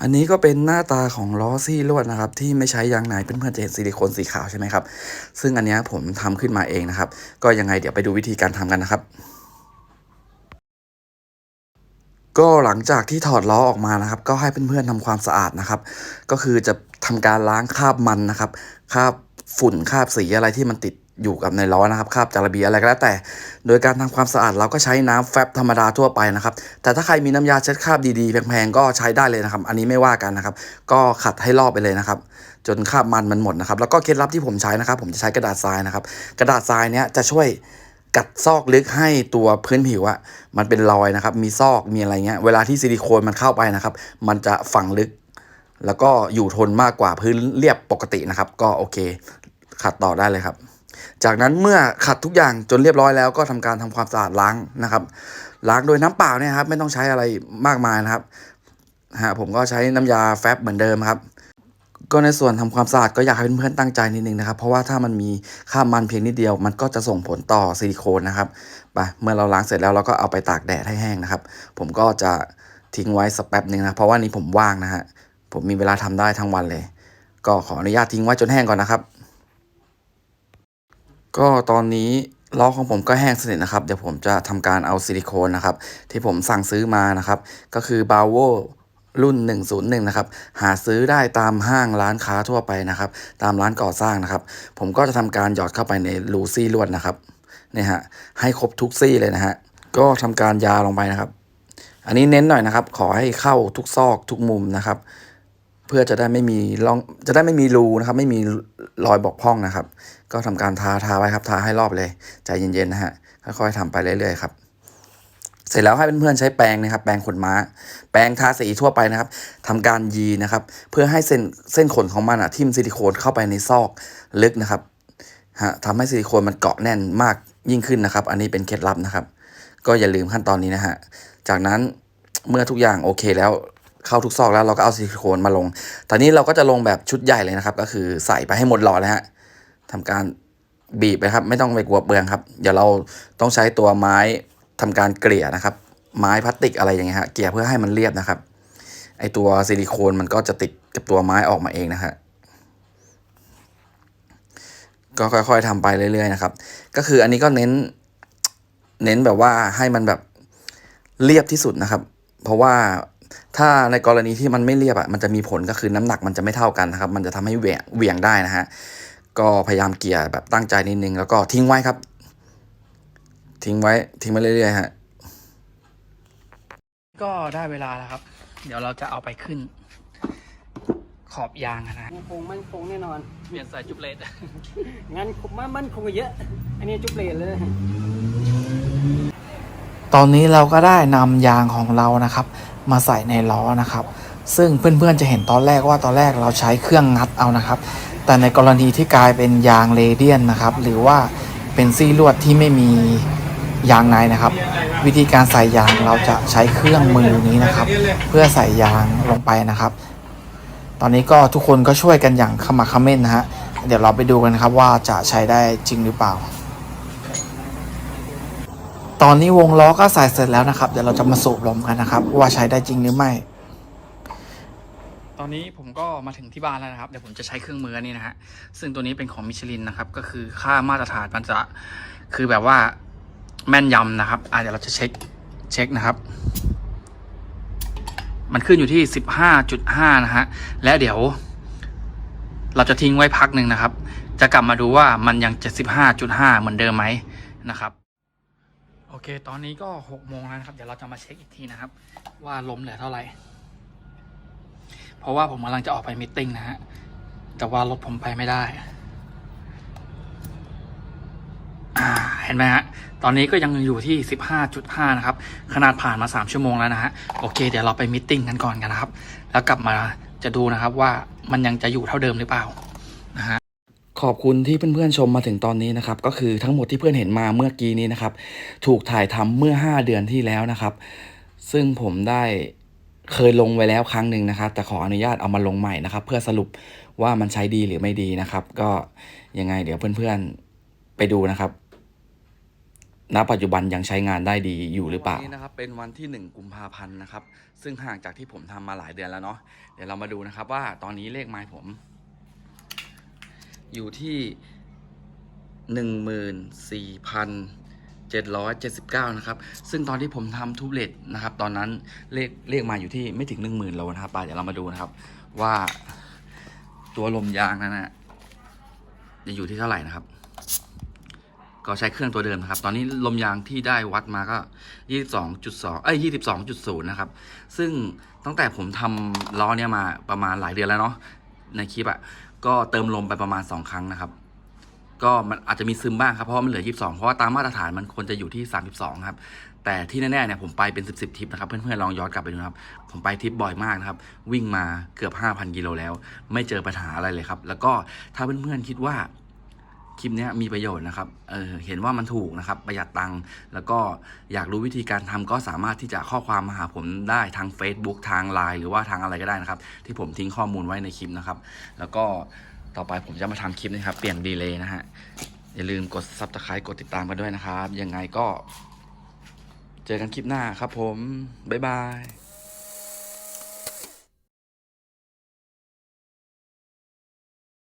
อันนี้ก็เป็นหน้าตาของล้อซี่ลวดนะครับ ที่ไม่ใช้ยางไหนเพื่อนๆจะเห็นซิลิโคนสีขาวใช่ไหมครับ ซึ่งอันนี้ผมทำขึ้นมาเองนะครับ ก็ยังไงเดี๋ยวไปดูวิธีการทำกันนะครับก็หลังจากที่ถอดล้อออกมานะครับ ก็ให้เพื่อนๆทำความสะอาดนะครับ ก็คือจะทำการล้างคราบมันนะครับคราบฝุ่นคราบสีอะไรที่มันติด อยู่กับในล้อนะครับคราบจาระเบียอะไรก็แล้วแต่ โดยการทำความสะอาดเราก็ใช้น้ำแฟบธรรมดาทั่วไปนะครับ แต่ถ้าใครมีน้ำยาเช็ดคราบดีๆ แพงๆ ก็ใช้ได้เลยนะครับ อันนี้ไม่ว่ากันนะครับ ก็ขัดให้รอบไปเลยนะครับ จนคราบมันมันหมดนะครับ แล้วก็เคล็ดลับที่ผมใช้นะครับ ผมจะใช้กระดาษทรายนะครับ กระดาษทรายเนี้ยจะช่วยกัดซอกลึกให้ตัวพื้นผิวอะมันเป็นรอยนะครับ มีซอกมีอะไรเงี้ย เวลาที่ซิลิโคนมันเข้าไปนะครับ มันจะฝังลึก แล้วก็อยู่ทนมากกว่าพื้นเรียบปกตินะครับ ก็โอเค ขัดต่อได้เลยครับ จากนั้นเมื่อขัดทุกอย่างจนเรียบร้อยแล้วก็ทำการทำความสะอาดล้างนะครับล้างโดยน้ำเปล่าเนี่ยครับไม่ต้องใช้อะไรมากมายนะครับฮะผมก็ใช้น้ำยาแฟบเหมือนเดิมครับ ก็ในส่วนทำความสะอาดก็อยากให้เพื่อนๆตั้งใจนิดนึงนะครับ เพราะว่าถ้ามันมีค่ามันเพียงนิดเดียว มันก็จะส่งผลต่อซิลิโคนนะครับไปเมื่อเราล้างเสร็จแล้วเราก็เอาไปตากแดดให้แห้งนะครับ ผมก็จะทิ้งไว้สักแป๊บหนึ่งนะเพราะว่านี้ผมว่างนะฮะผมมีเวลาทำได้ทั้งวันเลย ก็ขออนุญาตทิ้งไว้จนแห้งก่อนนะครับ ก็ตอนนี้ล้อของผมก็แห้งสนิทนะครับ เดี๋ยวผมจะทำการเอาซิลิโคนนะครับ ที่ผมสั่งซื้อมานะครับ ก็คือ b a v o รุ่น 101 นะครับ หาซื้อได้ตามห้างร้านค้าทั่วไปนะครับ ตามร้านก่อสร้างนะครับ ผมก็จะทำการหยอดเข้าไปในรูซี่ลวดนะครับเนี่ยฮะให้ครบทุกซี่เลยนะฮะก็ทำการยาลงไปนะครับ อันนี้เน้นหน่อยนะครับ ขอให้เข้าทุกซอกทุกมุมนะครับ พื่อจะได้ไม่มีร่องจะได้ไม่มีรูนะครับ ไม่มีรอยบกพร่องนะครับ ก็ทำการทาทาไว้ครับทาให้รอบเลยใจเย็นๆนะฮะค่อยๆทำไปเรื่อยๆครับเสร็จแล้วให้เพื่อนๆใช้แปรงนะครับแปรงขนม้า แปรงทาสีทั่วไปนะครับทำการยีนะครับ เพื่อให้เส้นเส้นขนของมันอะทิ่มซิลิโคนเข้าไปในซอกลึกนะครับฮะทำให้ซิลิโคนมันเกาะแน่นมากยิ่งขึ้นนะครับ อันนี้เป็นเคล็ดลับนะครับ ก็อย่าลืมขั้นตอนนี้นะฮะจากนั้นเมื่อทุกอย่างโอเคแล้ว เข้าทุกซอกแล้วเราก็เอาซิลิโคนมาลง ตอนนี้เราก็จะลงแบบชุดใหญ่เลยนะครับ ก็คือใส่ไปให้หมดหลอดนะฮะทำการบีบไปครับ ไม่ต้องไปกลัวเปลืองครับ เดี๋ยวเราต้องใช้ตัวไม้ทำการเกลี่ยนะครับ ไม้พลาสติกอะไรอย่างเงี้ยฮะเกลี่ยเพื่อให้มันเรียบนะครับ ไอตัวซิลิโคนมันก็จะติดกับตัวไม้ออกมาเองนะฮะก็ค่อย ๆทำไปเรื่อยๆนะครับ ก็คืออันนี้ก็เน้น เน้นแบบว่าให้มันแบบเรียบที่สุดนะครับ เพราะว่า ถ้าในกรณีที่มันไม่เรียบอะมันจะมีผลก็คือน้ำหนักมันจะไม่เท่ากันนะครับ มันจะทำให้เหวี่ยงเหวี่ยงได้นะฮะ ก็พยายามเกลี่ยแบบตั้งใจนิดนึง แล้วก็ทิ้งไว้ครับ ทิ้งไว้ทิ้งไว้เรื่อยๆฮะ ก็ได้เวลาแล้วครับ เดี๋ยวเราจะเอาไปขึ้น ขอบยางอะนะมันคงมันคงแน่นอนเปลี่ยนสายจุบเลตงั้นมันมันคงเยอะ อันนี้จุบเลนเลยตอนนี้เราก็ได้นำยางของเรานะครับ มาใส่ในล้อนะครับ ซึ่งเพื่อนๆจะเห็นตอนแรกว่าตอนแรกเราใช้เครื่องงัดเอานะครับ แต่ในกรณีที่กลายเป็นยางเรเดียนนะครับ หรือว่าเป็นซี่ลวดที่ไม่มียางในนะครับ วิธีการใส่ยางเราจะใช้เครื่องมือนี้นะครับ เพื่อใส่ยางลงไปนะครับ ตอนนี้ก็ทุกคนก็ช่วยกันอย่างขมักเขม้นนะฮะเดี๋ยวเราไปดูกันนะครับว่าจะใช้ได้จริงหรือเปล่า ตอนนี้วงล้อก็ใส่เสร็จแล้วนะครับ เดี๋ยวเราจะมาสูบลมกันนะครับ ว่าใช้ได้จริงหรือไม่ ตอนนี้ผมก็มาถึงที่บ้านแล้วนะครับ เดี๋ยวผมจะใช้เครื่องมือนนี้นะฮะ ซึ่งตัวนี้เป็นของมิชลินนะครับ ก็คือค่ามาตรฐานมันจะคือแบบว่าแม่นยำนะครับอะเดี๋ยวเราจะเช็คเช็คนะครับ มันขึ้นอยู่ที่สิบห้าจุดห้านะฮะ และเดี๋ยว เราจะทิ้งไว้พักหนึ่งนะครับ จะกลับมาดูว่ามันยังจ็ดสิบห้าจุดห้าเหมือนเดิมไหมนะครับ โอเค ตอนนี้ก็หกโมงแล้วนะครับ เดี๋ยวเราจะมาเช็คอีกทีนะครับ ว่าลมเหลือเท่าไหร่ เพราะว่าผมกำลังจะออกไปมิทติ้งนะฮะ แต่ว่ารถผมไปไม่ได้อ่าเห็นไหมฮะ ตอนนี้ก็ยังอยู่ที่ 15.5 นะครับ ขนาดผ่านมา 3 ชั่วโมงแล้วนะฮะ โอเค เดี๋ยวเราไปมิทติ้งกันก่อนกันนะครับ แล้วกลับมาจะดูนะครับว่ามันยังจะอยู่เท่าเดิมหรือเปล่า ขอบคุณที่เพื่อนๆชมมาถึงตอนนี้นะครับก็คือทั้งหมดที่เพื่อนเห็นมาเมื่อกี้นี้นะครับ ถูกถ่ายทำเมื่อ 5 เดือนที่แล้วนะครับ ซึ่งผมได้เคยลงไว้แล้วครั้งหนึ่งนะครับ แต่ขออนุญาตเอามาลงใหม่นะครับ เพื่อสรุปว่ามันใช้ดีหรือไม่ดีนะครับ ก็ยังไงเดี๋ยวเพื่อนๆไปดูนะครับณปัจจุบันยังใช้งานได้ดีอยู่หรือเปล่าวันนี้นะครับเป็นวันที่ 1 กุมภาพันธ์นะครับ ซึ่งห่างจากที่ผมทำมาหลายเดือนแล้วเนาะเดี๋ยวเรามาดูนะครับว่าตอนนี้เลขไม้ผม อยู่ที่หนึ่งหมื่นสี่พันเจ็ดร้อยเจ็ดสิบเก้านะครับ ซึ่งตอนที่ผมทำทูบเลตนะครับ ตอนนั้นเลขเลขมาอยู่ที่ไม่ถึงหนึ่งหมื่นโลนะครับไปเดี๋ยวเรามาดูนะครับ ว่าตัวลมยางนั้นนะจะอยู่ที่เท่าไหร่นะครับ ก็ใช้เครื่องตัวเดิมนะครับ ตอนนี้ลมยางที่ได้วัดมาก็ 22.2 เอ้ย 22.0 นะครับ ซึ่งตั้งแต่ผมทำล้อเนี่ยมาประมาณหลายเดือนแล้วเนาะในคลิปอะ ก็เติมลมไปประมาณ 2 ครั้งนะครับ ก็มันอาจจะมีซึมบ้างครับเพราะมันเหลือ 22 เพราะว่าตามมาตรฐานมันควรจะอยู่ที่ 32 ครับ แต่ที่แน่ๆเนี่ยผมไปเป็น10บสทิปนะครับ เพื่อนๆลองย้อนกลับไปดูครับ ผมไปทริปบ่อยมากนะครับ วิ่งมาเกือบ 5,000 กิโลแล้ว ไม่เจอปัญหาอะไรเลยครับ แล้วก็ถ้าเพื่อนๆคิดว่า คลิปนี้มีประโยชน์นะครับเเห็นว่ามันถูกนะครับประหยัดตังค์แล้วก็อยากรู้วิธีการทำก็สามารถที่จะข้อความมาหาผมได้ทาง Facebook ทาง Line หรือว่าทางอะไรก็ได้นะครับ ที่ผมทิ้งข้อมูลไว้ในคลิปนะครับ แล้วก็ต่อไปผมจะมาทำคลิปนะครับ เปลี่ยนดีเลย์นะฮะอย่าลืมกด Subscribe กดติดตามกันด้วยนะครับ ยังไงก็ เจอกันคลิปหน้าครับผม บ๊ายบาย